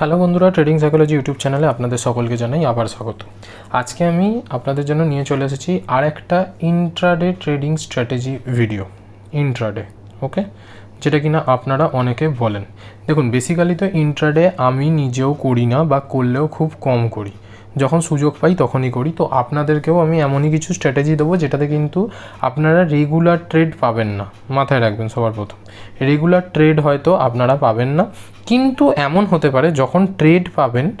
Hello বন্ধুরা trading psychology YouTube চ্যানেলে আপনাদের সকলকে জানাই আবার স্বাগত। আজকে আমি আপনাদের জন্য নিয়ে চলে এসেছি আর একটা intraday trading strategy video intraday okay যেটা কিনা আপনারা অনেকে বলেন। দেখুন বেসিক্যালি তো ইন্ট্রাডে আমি নিজেও করি না বা করলেও খুব কম করি। যখন সুযোগ পাই তখনই করি। তো আপনাদেরকেও আমি এমনই কিছু স্ট্র্যাটেজি দেবো যেটাতে কিন্তু আপনারা রেগুলার ট্রেড পাবেন না। মাথায় রাখবেন সবার প্রথম। রেগুলার ট্রেড হয়তো আপনারা পাবেন না। কিন্তু এমন হতে পারে যখন ট্রেড পাবেন,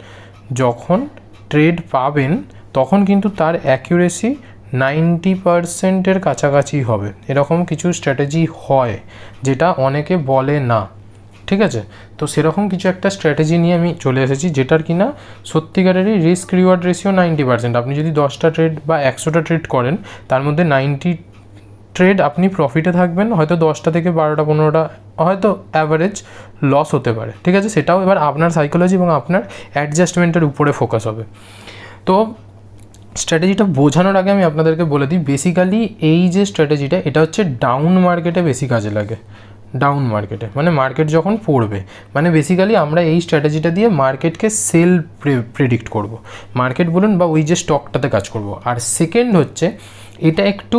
যখন ট্রেড পাবেন, তখন কিন্তু তার অ্যাকিউরেসি নাইনটি পারসেন্টের কাছাকাছি হবে। এরকম কিছু স্ট্র্যাটেজি হয়, যেটা অনেকে বলে না। ঠিক আছে? তো সেরকম কিছু একটা স্ট্র্যাটেজি নিয়ে আমি চলে এসেছি, যেটার কিনা সত্যিকারেরই risk reward ratio ninety percent আপনি যদি দশটা ট্রেড বা একশোটা ট্রেড করেন, তার মধ্যে নাইনটি ট্রেড আপনি প্রফিটে থাকবেন, হয়তো দশটা থেকে বারোটা, পনেরোটা, হয়তো অ্যাভারেজ লস হতে পারে। ঠিক আছে? সেটাও এবার আপনার সাইকোলজি এবং আপনার অ্যাডজাস্টমেন্টের উপরে ফোকাস হবে। তো স্ট্র্যাটেজিটা বোঝানোর আগে আমি আপনাদেরকে বলে দিই বেসিক্যালি এই যে স্ট্র্যাটেজিটা এটা হচ্ছে ডাউন মার্কেটে বেশি কাজে লাগে। ডাউন মার্কেটে মানে মার্কেট যখন পড়বে মানে বেসিক্যালি আমরা এই স্ট্র্যাটেজিটা দিয়ে মার্কেটকে সেল প্রেডিক্ট করব। মার্কেট বলুন বা ওই যে স্টকটাতে কাজ করব। আর সেকেন্ড হচ্ছে, এটা একটু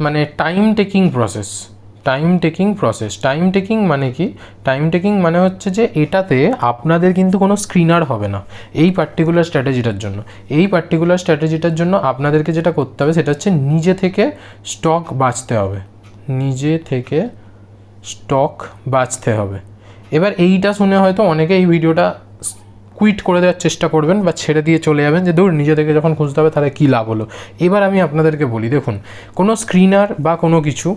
মানে time taking process time taking process time taking মানে কি? টাইম টেকিং মানে হচ্ছে যে এটাতে আপনাদের কিন্তু কোনো স্ক্রিনার হবে না এই পার্টিকুলার স্ট্র্যাটেজিটার জন্য। এই পার্টিকুলার স্ট্র্যাটেজিটার জন্য আপনাদেরকে যেটা করতে হবে, সেটা হচ্ছে নিজে থেকে স্টক বাঁচতে হবে। নিজে থেকে স্টক বাঁচতে হবে। এবার এইটা শুনে হয়তো অনেকে এই ভিডিওটা কুইট করে দেওয়ার চেষ্টা করবেন বা ছেড়ে দিয়ে চলে যাবেন যে ধর নিজে থেকে যখন খুঁজতে হবে তাহলে কী লাভ হলো? এবার আমি আপনাদেরকে বলি, দেখুন, কোনো স্ক্রিনার বা কোনো কিছু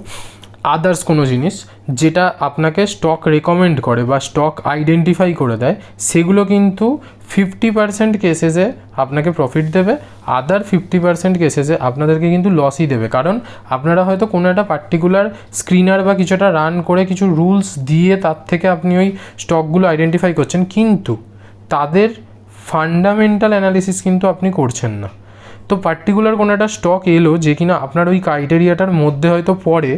আদার্স কোনো জিনিস যেটা আপনাকে স্টক রেকমেন্ড করে বা স্টক আইডেন্টিফাই করে দেয়, সেগুলো কিন্তু ফিফটি পার্সেন্ট কেসেসে আপনাকে প্রফিট দেবে আদার ফিফটি পার্সেন্ট কেসেসে আপনাদেরকে কিন্তু লসই দেবে। কারণ আপনারা হয়তো কোনো একটা পার্টিকুলার স্ক্রিনার বা কিছুটা রান করে কিছু রুলস দিয়ে তার থেকে আপনি ওই স্টকগুলো আইডেন্টিফাই করছেন, কিন্তু তাদের ফান্ডামেন্টাল অ্যানালিসিস কিন্তু আপনি করছেন না। তো পার্টিকুলার কোনো একটা স্টক এলো যে কিনা আপনার ওই ক্রাইটেরিয়াটার মধ্যে হয়তো পড়ে,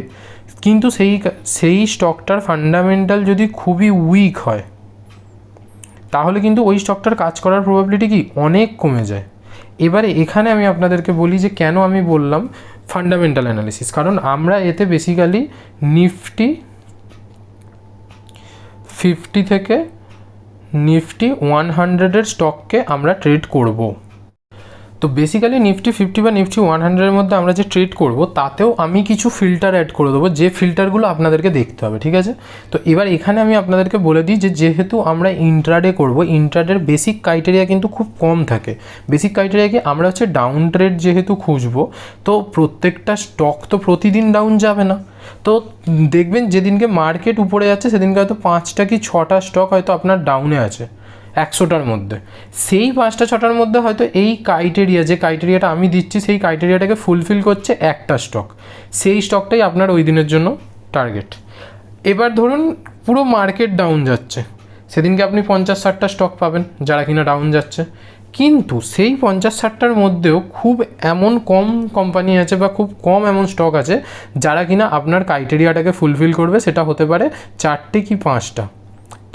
কিন্তু সেই সেই স্টকটার ফান্ডামেন্টাল যদি খুবই উইক হয়, তাহলে কিন্তু ওই স্টকটার কাজ করার প্রবাবিলিটি কি অনেক কমে যায়। এবারে এখানে আমি আপনাদেরকে বলি যে কেন আমি বললাম ফান্ডামেন্টাল অ্যানালিসিস কারণ আমরা এতে বেসিক্যালি নিফটি ফিফটি থেকে নিফটি ওয়ান হান্ড্রেডের স্টককে আমরা ট্রেড করব। তো বেসিক্যালি নিফটি ফিফটি বা নিফটি ওয়ান হান্ড্রেডের মধ্যে আমরা যে ট্রেড করব, তাতেও আমি কিছু ফিল্টার অ্যাড করে দেবো, যে ফিল্টারগুলো আপনাদেরকে দেখতে হবে, ঠিক আছে? তো এবার এখানে আমি আপনাদেরকে বলে দিই যে যেহেতু আমরা ইন্ট্রাডে করব ইন্ট্রাডের বেসিক ক্রাইটেরিয়া কিন্তু খুব কম থাকে। বেসিক ক্রাইটেরিয়া কি? আমরা হচ্ছে ডাউন ট্রেড যেহেতু খুঁজবো, তো প্রত্যেকটা স্টক তো প্রতিদিন ডাউন যাবে না। তো দেখবেন যেদিনকে মার্কেট উপরে যাচ্ছে, সেদিনকে হয়তো পাঁচটা কি ছটা স্টক হয়তো আপনার ডাউনে আছে। একশোটার মধ্যে। সেই পাঁচটা ছটার মধ্যে হয়তো এই ক্রাইটেরিয়া যে ক্রাইটেরিয়াটা আমি দিচ্ছি, সেই ক্রাইটেরিয়াটাকে ফুলফিল করছে একটা স্টক সেই স্টকটাই আপনার ওই দিনের জন্য টার্গেট এবার ধরুন পুরো মার্কেট ডাউন যাচ্ছে। সেদিনকে আপনি পঞ্চাশ ষাটটা স্টক পাবেন, যারা কিনা ডাউন যাচ্ছে। কিন্তু সেই পঞ্চাশ ষাটটার মধ্যেও খুব এমন কম কোম্পানি আছে বা খুব কম এমন স্টক আছে, যারা কিনা আপনার ক্রাইটেরিয়াটাকে ফুলফিল করবে, সেটা হতে পারে চারটে কি পাঁচটা।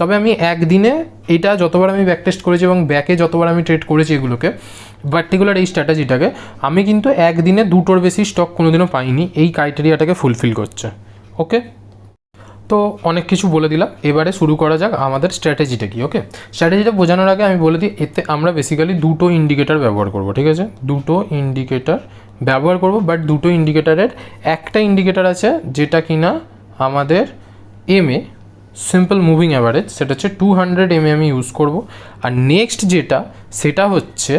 তবে আমি একদিনে এটা যতবার আমি ব্যাক টেস্ট করেছি এবং ব্যাকে যতবার আমি ট্রেড করেছি এগুলোকে পার্টিকুলার এই স্ট্র্যাটেজিটাকে আমি কিন্তু একদিনে দুটোর বেশি স্টক কোনোদিনও পাইনি, এই ক্রাইটেরিয়াটাকে ফুলফিল করছে। ওকে তো অনেক কিছু বলে দিলাম, এবারে শুরু করা যাক আমাদের স্ট্র্যাটেজিটা কি ওকে স্ট্র্যাটেজিটা বোঝানোর আগে আমি বলে দিই, এতে আমরা বেসিক্যালি দুটো ইন্ডিকেটার ব্যবহার করব, ঠিক আছে? দুটো ইন্ডিকেটার ব্যবহার করব বাট দুটো ইন্ডিকেটারের একটা ইন্ডিকেটার আছে যেটা কিনা আমাদের M A simple moving average সেটা হচ্ছে টু হান্ড্রেড এম আমি ইউজ করব। আর নেক্সট যেটা, সেটা হচ্ছে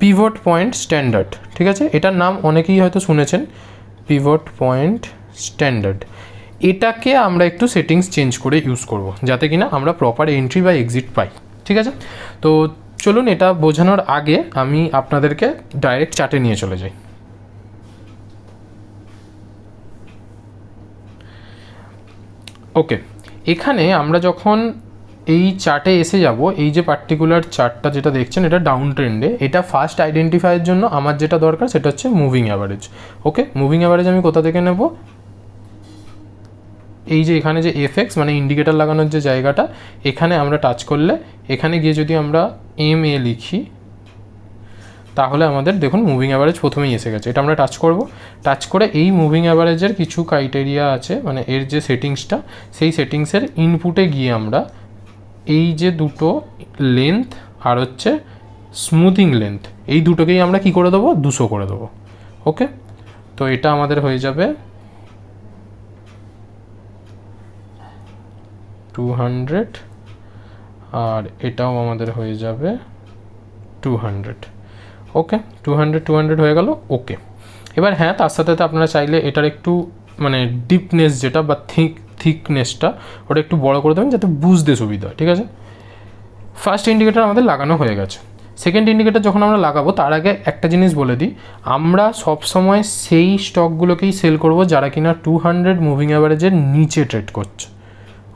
পিভট পয়েন্ট স্ট্যান্ডার্ড ঠিক আছে? এটার নাম অনেকেই হয়তো শুনেছেন পিভট পয়েন্ট স্ট্যান্ডার্ড এটাকে আমরা একটু সেটিংস চেঞ্জ করে ইউজ করব, যাতে কিনা আমরা প্রপার এন্ট্রি বা এক্সিট পাই, ঠিক আছে? তো চলুন এটা বোঝানোর আগে আমি আপনাদেরকে ডাইরেক্ট চার্টে নিয়ে চলে যাই। ওকে এখানে আমরা যখন এই চার্টে এসে যাব, এই যে পার্টিকুলার চার্টটা যেটা দেখছেন, এটা ডাউন ট্রেন্ডে এটা ফার্স্ট আইডেন্টিফাইয়ের জন্য আমার যেটা দরকার, সেটা হচ্ছে moving average okay moving average আমি কোথা থেকে নেব? এই যে এখানে যে এফএক্স মানে ইন্ডিকেটার লাগানোর যে জায়গাটা, এখানে আমরা টাচ করলে, এখানে গিয়ে যদি আমরা এম এ লিখি তাহলে আমাদের দেখুন মুভিং অ্যাভারেজ প্রথমেই এসে গেছে। এটা আমরা টাচ করব। টাচ করে এই মুভিং অ্যাভারেজের কিছু ক্রাইটেরিয়া আছে মানে এর যে সেটিংসটা সেই সেটিংসের ইনপুটে গিয়ে আমরা এই যে দুটো লেন্থ আর হচ্ছে স্মুথিং লেন্থ এই দুটোকেই আমরা কি করে দেবো? দুশো করে দেবো। ওকে তো এটা আমাদের হয়ে যাবে টু হান্ড্রেড আর এটাও আমাদের হয়ে যাবে two hundred okay two hundred two hundred হয়ে গেল ওকে এবার হ্যাঁ তার সাথে সাথে আপনারা চাইলে এটার একটু মানে ডিপনেস যেটা বা থিক থিকনেসটা ওটা একটু বড় করে দেবেন যাতে বুঝতে সুবিধা হয়, ঠিক আছে? ফার্স্ট ইন্ডিকেটার আমাদের লাগানো হয়ে গেছে। সেকেন্ড ইন্ডিকেটার যখন আমরা লাগাবো, তার আগে একটা জিনিস বলে দিই, আমরা সবসময় সেই স্টকগুলোকেই সেল করব যারা কিনা টু হান্ড্রেড মুভিং অ্যাভারেজের নিচে ট্রেড করছে।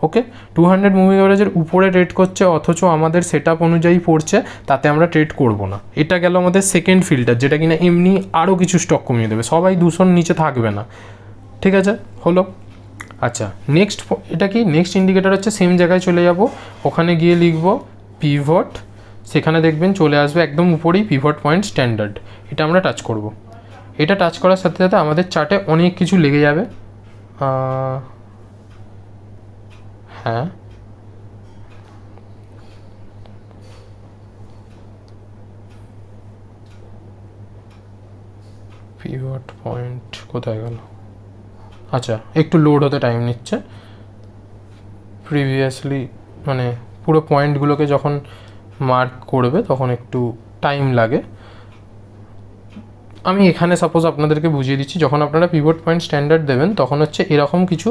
ওকে? টু হান্ড্রেড মুভিং অ্যাভারেজের উপরে ট্রেড করছে, অথচ আমাদের সেট অনুযায়ী পড়ছে, তাতে আমরা ট্রেড করব না। এটা গেল আমাদের সেকেন্ড ফিল্টার যেটা কিনা এমনি আরও কিছু স্টক কমিয়ে দেবে। সবাই দুশোর নিচে থাকবে না। ঠিক আছে? হলো? আচ্ছা নেক্সট এটা কি? নেক্সট ইন্ডিকেটার হচ্ছে সেম জায়গায় চলে যাব। ওখানে গিয়ে লিখব পিভট সেখানে দেখবেন চলে আসবে একদম উপরেই পিভট পয়েন্ট স্ট্যান্ডার্ড এটা আমরা টাচ করব। এটা টাচ করার সাথে সাথে আমাদের চার্টে অনেক কিছু লেগে যাবে। হ্যাঁ। পিভট পয়েন্ট কোথায় গেল? আচ্ছা একটু লোড হতে টাইম নিচ্ছে। প্রিভিয়াসলি মানে পুরো পয়েন্টগুলোকে যখন মার্ক করবে, তখন একটু টাইম লাগে। আমি এখানে সাপোজ আপনাদেরকে বুঝিয়ে দিচ্ছি, যখন আপনারা পিভট পয়েন্ট স্ট্যান্ডার্ড দেবেন, তখন হচ্ছে এরকম কিছু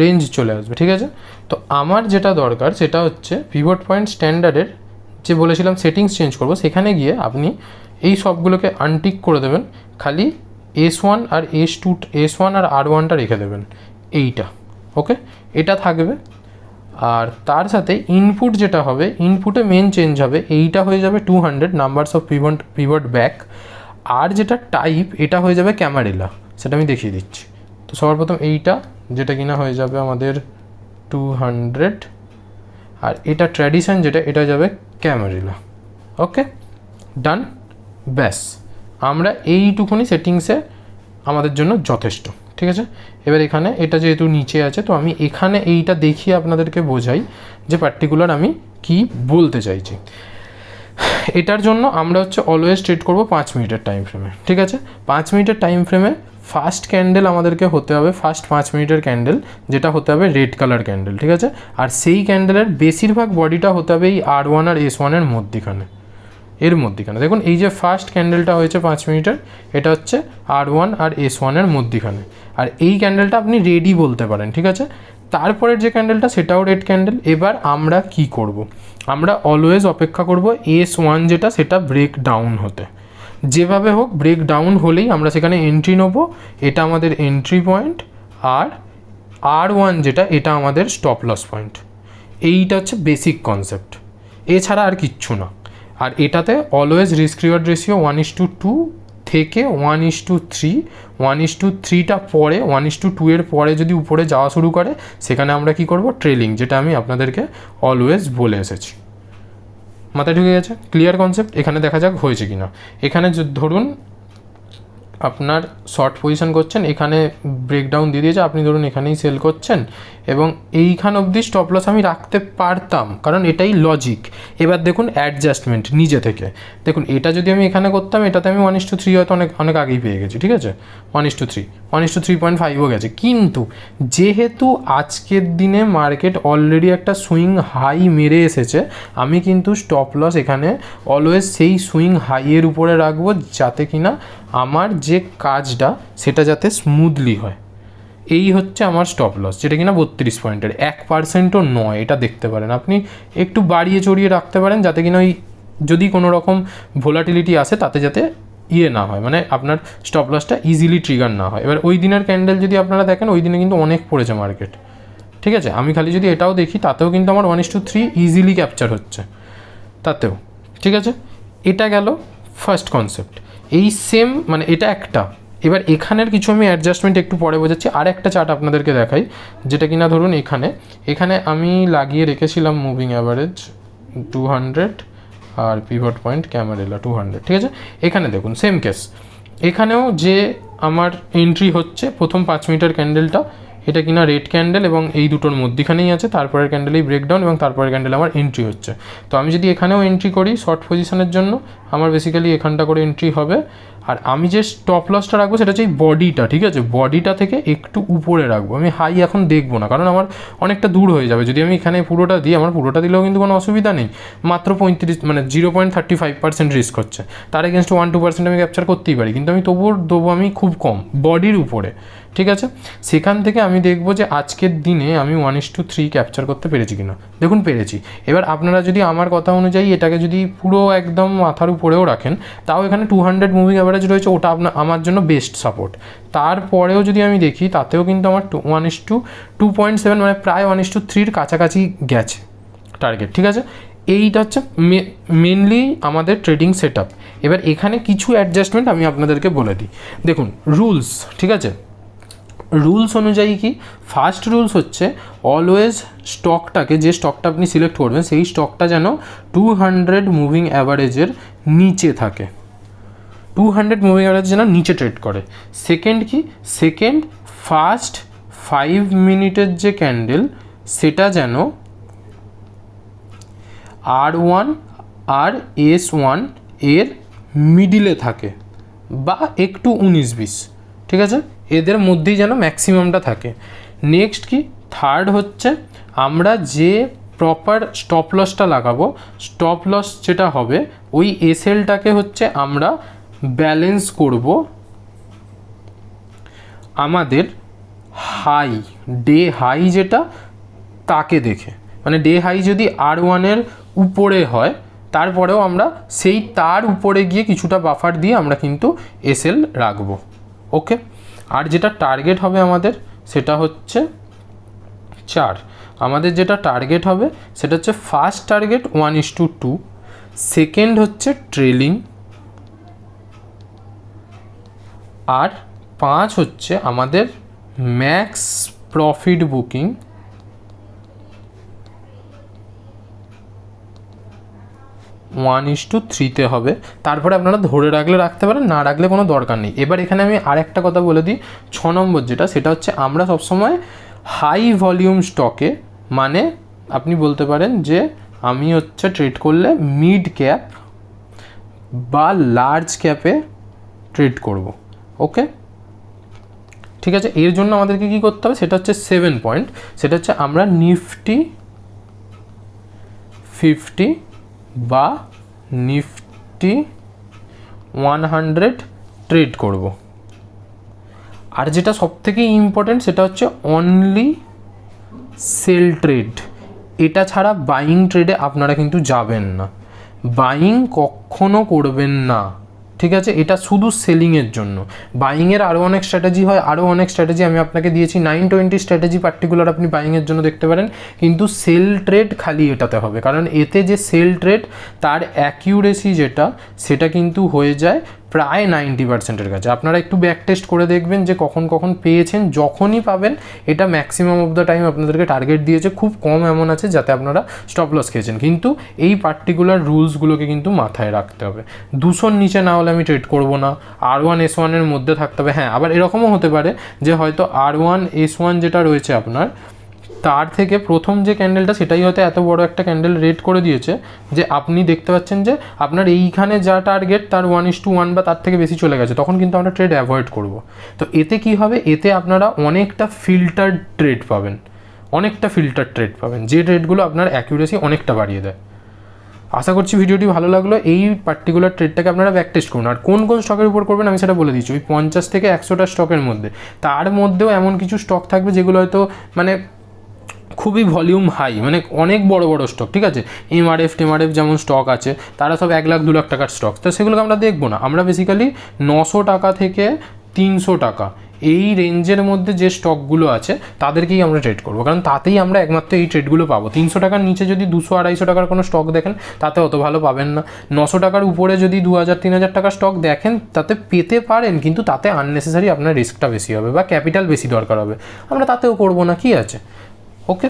রেঞ্জ চলে আসবে, ঠিক আছে? তো আমার যেটা দরকার, সেটা হচ্ছে পিভট পয়েন্ট স্ট্যান্ডার্ডের যে বলেছিলাম সেটিংস চেঞ্জ করব, সেখানে গিয়ে আপনি এই সবগুলোকে আনটিক করে দেবেন, খালি এস ওয়ান আর এস টু এস ওয়ান আর আর ওয়ানটা রেখে দেবেন, এইটা ওকে এটা থাকবে, আর তার সাথে ইনপুট যেটা হবে ইনপুটে মেন চেঞ্জ হবে, এইটা হয়ে যাবে two hundred numbers of pivot pivot back আর যেটা টাইপ এটা হয়ে যাবে ক্যামারেলা সেটা আমি দেখিয়ে দিচ্ছি। তো সবার প্রথম এইটা, যেটা কিনা হয়ে যাবে আমাদের টু হান্ড্রেড আর এটা ট্র্যাডিশন যেটা, এটা যাবে ক্যামারেলা ওকে ডান ব্যাস। আমরা এইটুকুনি সেটিংসে আমাদের জন্য যথেষ্ট। ঠিক আছে? এবার এখানে এটা যেহেতু নিচে আছে, তো আমি এখানে এইটা দেখিয়ে আপনাদেরকে বোঝাই যে পার্টিকুলার আমি কি বলতে চাইছি। এটার জন্য আমরা হচ্ছে অলওয়েজ ট্রেড করব পাঁচ মিনিটের টাইম ফ্রেমে ঠিক আছে? পাঁচ মিনিটের টাইম ফ্রেমে ফার্স্ট ক্যান্ডেল আমাদেরকে হতে হবে ফার্স্ট পাঁচ মিনিটের ক্যান্ডেল যেটা হতে হবে রেড কালার ক্যান্ডেল ঠিক আছে? আর সেই ক্যান্ডেলের বেশিরভাগ বডিটা হতে হবে এই আর ওয়ান আর এস ওয়ানের মধ্যিখানে, এর মধ্যিখানে। দেখুন, এই যে ফার্স্ট ক্যান্ডেলটা হয়েছে পাঁচ মিনিটের, এটা হচ্ছে আর ওয়ান আর এস ওয়ানের মধ্যিখানে। আর এই ক্যান্ডেলটা আপনি রেডি বলতে পারেন, ঠিক আছে? তারপরের যে ক্যান্ডেলটা সেটাও রেড ক্যান্ডেল এবার আমরা কি করব। আমরা অলওয়েজ অপেক্ষা করব এস ওয়ান যেটা, সেটা ব্রেক ডাউন হতে। যেভাবে হোক ব্রেক ডাউন হলেই আমরা সেখানে এন্ট্রি নেব। এটা আমাদের এন্ট্রি পয়েন্ট আর আর ওয়ান যেটা, এটা আমাদের স্টপ লস পয়েন্ট এইটা হচ্ছে বেসিক কনসেপ্ট এছাড়া আর কিচ্ছু না। আর এটাতে always risk reward ratio one is to two থেকে one is to three one is to থ্রিটা পরে ওয়ান ইস টু টু এর পরে যদি উপরে যাওয়া শুরু করে, সেখানে আমরা কি করব? ট্রেলিং যেটা আমি আপনাদেরকে অলওয়েজ বলে এসেছি। মাথায় ঢুকে গেছে? ক্লিয়ার কনসেপ্ট এখানে দেখা যাক হয়েছে কি না এখানে ধরুন আপনার শর্ট পজিশন করছেন, এখানে ব্রেকডাউন দিয়ে দিয়েছে, আপনি ধরুন এখানেই সেল করছেন এবং এইখান অবধি স্টপ লস আমি রাখতে পারতাম, কারণ এটাই লজিক এবার দেখুন অ্যাডজাস্টমেন্ট নিজে থেকে। দেখুন, এটা যদি আমি এখানে করতাম, এটাতে আমি ওয়ান ইস টু থ্রি হয়তো অনেক অনেক আগেই পেয়ে গেছি, ঠিক আছে? One is to three one is to three point ফাইভও গেছে। কিন্তু যেহেতু আজকের দিনে মার্কেট অলরেডি একটা সুইং হাই মেরে এসেছে, আমি কিন্তু স্টপ লস এখানে অলওয়েজ সেই সুইং হাইয়ের উপরে রাখব যাতে কিনা আমার যে কাজটা, সেটা যাতে স্মুথলি হয়। এই হচ্ছে আমার স্টপ লস যেটা কিনা বত্রিশ পয়েন্টের। এক পার্সেন্টও নয়, এটা দেখতে পারেন। আপনি একটু বাড়িয়ে চড়িয়ে রাখতে পারেন, যাতে কিনা ওই যদি কোনো রকম ভোলাটিলিটি আসে, তাতে যাতে ইয়ে না হয় মানে আপনার স্টপ লসটা ইজিলি ট্রিগার না হয়। এবার ওই দিনের ক্যান্ডেল যদি আপনারা দেখেন, ওই দিনে কিন্তু অনেক পড়েছে মার্কেট ঠিক আছে? আমি খালি যদি এটাও দেখি, তাতেও কিন্তু আমার one is to three easily capture হচ্ছে। তাতেও। ঠিক আছে? এটা গেল ফার্স্ট কনসেপ্ট এই সেম মানে এটা একটা। এবার এখানের কিছু আমি অ্যাডজাস্টমেন্ট একটু পরে বোঝাচ্ছি। আর একটা চার্ট আপনাদেরকে দেখাই, যেটা কিনা ধরুন এখানে। এখানে আমি লাগিয়ে রেখেছিলাম মুভিং অ্যাভারেজ টু হান্ড্রেড আর pivot point camarilla two hundred ঠিক আছে? এখানে দেখুন সেম কেস এখানেও যে আমার এন্ট্রি হচ্ছে, প্রথম পাঁচ মিটার ক্যান্ডেলটা এটা কিনা রেড ক্যান্ডেল এবং এই দুটোর মধ্যিখানেই আছে, তারপরের ক্যান্ডেলেই ব্রেকডাউন এবং তারপরের ক্যান্ডেল আমার এন্ট্রি হচ্ছে। তো আমি যদি এখানেও এন্ট্রি করি শর্ট পজিশনের জন্য আমার বেসিক্যালি এখানটা করে এন্ট্রি হবে। আর আমি যে স্টপ লসটা রাখব, সেটা হচ্ছে এই বডিটা ঠিক আছে? বডিটা থেকে একটু উপরে রাখব। আমি হাই এখন দেখব না, কারণ আমার অনেকটা দূর হয়ে যাবে। যদি আমি এখানে পুরোটা দিই, আমার পুরোটা দিলেও কিন্তু কোনো অসুবিধা নেই। মাত্র পঁয়ত্রিশ মানে zero point thirty five percent risk হচ্ছে। তার এগেনস্ট ওয়ান টু পার্সেন্ট আমি ক্যাপচার করতেই পারি, কিন্তু আমি তবুও দেবো আমি খুব কম বডির উপরে, ঠিক আছে? সেখান থেকে আমি দেখব যে আজকের দিনে আমি one is to three capture করতে পেরেছি কিনা। দেখুন, পেরেছি। এবার আপনারা যদি আমার কথা অনুযায়ী এটাকে যদি পুরো একদম মাথার উপরেও রাখেন, তাও এখানে টু হান্ড্রেড মুভিং অ্যাভারেজ রয়েছে, ওটা আপনার আমার জন্য বেস্ট সাপোর্ট তারপরেও যদি আমি দেখি, তাতেও কিন্তু আমার to one is to two point seven মানে প্রায় ওয়ান ইস টু থ্রির কাছাকাছি গেছে টার্গেট ঠিক আছে? এইটা হচ্ছে মেনলি আমাদের ট্রেডিং সেট এবার এখানে কিছু অ্যাডজাস্টমেন্ট আমি আপনাদেরকে বলে দিই। দেখুন রুলস ঠিক আছে? রুলস অনুযায়ী কি? ফার্স্ট রুলস হচ্ছে অলওয়েজ স্টকটাকে যে স্টকটা আপনি সিলেক্ট করবেন, সেই স্টকটা যেন টু হান্ড্রেড মুভিং অ্যাভারেজের নিচে থাকে। টু হান্ড্রেড মুভিং অ্যাভারেজ যেন নিচে ট্রেড করে। সেকেন্ড কি? সেকেন্ড ফার্স্ট ফাইভ মিনিটের যে ক্যান্ডেল সেটা যেন আর ওয়ান আর এস ওয়ানের মিডিলে থাকে বা একটু উনিশ বিশ, ঠিক আছে? এদের মধ্যেই যেন ম্যাক্সিমামটা থাকে। নেক্সট কি? থার্ড হচ্ছে, আমরা যে প্রপার স্টপ লসটা লাগাবো স্টপ লস যেটা হবে, ওই এসএলটাকে হচ্ছে আমরা ব্যালেন্স করব আমাদের হাই ডে হাই যেটা, তাকে দেখে। মানে ডে হাই যদি আর ওয়ানের উপরে হয়, তারপরেও আমরা সেই তার উপরে গিয়ে কিছুটা বাফার দিয়ে আমরা কিন্তু এসএল রাখব। ওকে আর যেটা টার্গেট হবে আমাদের, সেটা হচ্ছে চার। আমাদের যেটা টার্গেট হবে, সেটা হচ্ছে first target one is to two second হচ্ছে ট্রেলিং আর পাঁচ হচ্ছে আমাদের max profit booking one is to থ্রিতে হবে। তারপরে আপনারা ধরে রাখলে রাখতে পারেন, না রাখলে কোনো দরকার নেই। এবার এখানে আমি আরেকটা কথা বলে দিই, ছ নম্বর যেটা, সেটা হচ্ছে আমরা সবসময় হাই ভলিউম স্টকে মানে আপনি বলতে পারেন যে আমি হচ্ছে ট্রেড করলে মিড ক্যাপ বা লার্জ ক্যাপে ট্রেড করব। ওকে? ঠিক আছে? এর জন্য আমাদেরকে কী করতে হবে? সেটা হচ্ছে সেভেন পয়েন্ট সেটা হচ্ছে আমরা নিফটি ফিফটি বা নিফটি ওয়ান হান্ড্রেড ট্রেড করব। আর যেটা সবথেকে ইম্পর্টেন্ট সেটা হচ্ছে অনলি সেল ট্রেড এটা ছাড়া বাইং ট্রেডে আপনারা কিন্তু যাবেন না। বাইং কখনো করবেন না। ঠিক আছে? এটা শুধু সেলিংয়ের জন্য। বাইংয়ের আরও অনেক স্ট্র্যাটেজি হয় আরও অনেক স্ট্র্যাটেজি আমি আপনাকে দিয়েছি। নাইন টোয়েন্টি স্ট্র্যাটেজি পার্টিকুলার আপনি বাইংয়ের জন্য দেখতে পারেন। কিন্তু সেল ট্রেড খালি এটাতে হবে। কারণ এতে যে সেল ট্রেড তার অ্যাকিউরেসি যেটা, সেটা কিন্তু হয়ে যায় প্রায় নাইনটি পার্সেন্টের কাছে। আপনারা একটু ব্যাক টেস্ট করে দেখবেন যে কখন কখন পেয়েছেন, যখনই পাবেন, এটা ম্যাক্সিমাম অফ দ্য টাইম আপনাদেরকে টার্গেট দিয়েছে। খুব কম এমন আছে যাতে আপনারা স্টপ লস খেয়েছেন। কিন্তু এই পার্টিকুলার রুলসগুলোকে কিন্তু মাথায় রাখতে হবে। দুশোর নিচে না হলে আমি ট্রেড করব না। আর ওয়ান এস ওয়ানের মধ্যে থাকতে হবে। হ্যাঁ আবার এরকমও হতে পারে যে হয়তো আর ওয়ান এস ওয়ান যেটা রয়েছে আপনার তার থেকে প্রথম যে ক্যান্ডেলটা সেটাই হয়তো এত বড় একটা ক্যান্ডেল রেড করে দিয়েছে যে আপনি দেখতে পাচ্ছেন যে আপনার এইখানে যা টার্গেট তার ওয়ান ইস টু ওয়ান বা তার থেকে বেশি চলে গেছে। তখন কিন্তু আমরা ট্রেড অ্যাভয়েড করব। তো এতে কি হবে? এতে আপনারা অনেকটা ফিল্টার্ড ট্রেড পাবেন। অনেকটা ফিল্টার ট্রেড পাবেন। যে ট্রেডগুলো আপনার অ্যাকিউরেসি অনেকটা বাড়িয়ে দেয়। আশা করছি ভিডিওটি ভালো লাগল। এই পার্টিকুলার ট্রেডটাকে আপনারা ব্যাক টেস্ট করুন। আর কোন কোন স্টকের উপর করবেন আমি সেটা বলে দিচ্ছি। ওই পঞ্চাশ থেকে একশোটা স্টকের মধ্যে। তার মধ্যেও এমন কিছু স্টক থাকবে যেগুলো হয়তো মানে খুবই ভলিউম হাই মানে অনেক বড় বড় স্টক ঠিক আছে? এমআরএফ টেমআরএফ যেমন স্টক আছে, তারা সব এক লাখ, দু লাখ টাকার স্টক তো সেগুলোকে আমরা দেখব না। আমরা বেসিক্যালি নশো টাকা থেকে তিনশো টাকা, এই রেঞ্জের মধ্যে যে স্টকগুলো আছে, তাদেরকেই আমরা ট্রেড করব। কারণ তাতেই আমরা একমাত্র এই ট্রেডগুলো পাবো। তিনশো টাকার নিচে যদি দুশো, আড়াইশো টাকার কোনো স্টক দেখেন, তাতে অত ভালো পাবেন না। নশো টাকার উপরে যদি দু হাজার, তিন হাজার টাকার স্টক দেখেন, তাতে পেতে পারেন, কিন্তু তাতে আননেসেসারি আপনার রিস্কটা বেশি হবে বা ক্যাপিটাল বেশি দরকার হবে। আমরা তাতেও করব না, কি আছে? ওকে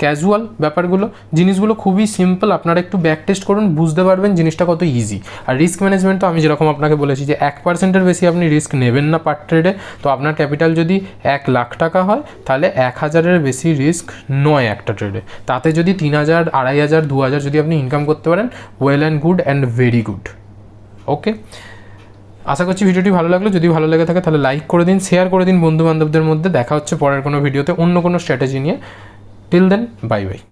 ক্যাজুয়াল ব্যাপারগুলো, জিনিসগুলো খুবই সিম্পল আপনারা একটু ব্যাক টেস্ট করুন, বুঝতে পারবেন জিনিসটা কত ইজি আর রিস্ক ম্যানেজমেন্ট তো আমি যেরকম আপনাকে বলেছি যে এক পার্সেন্টের বেশি আপনি রিস্ক নেবেন না পার ট্রেডে তো আপনার ক্যাপিটাল যদি এক লাখ টাকা হয়, তাহলে এক হাজারের বেশি রিস্ক নয় একটা ট্রেডে তাতে যদি তিন হাজার, আড়াই হাজার, দু হাজার যদি আপনি ইনকাম করতে পারেন well and good and very good okay আশা করছি ভিডিওটি ভালো লাগল। যদি ভালো লেগে থাকে তাহলে লাইক করে দিন শেয়ার করে দিন। বন্ধুবান্ধবদের মধ্যে দেখা হচ্ছে পরের কোনো ভিডিওতে অন্য কোনো স্ট্র্যাটেজি নিয়ে। Till then bye bye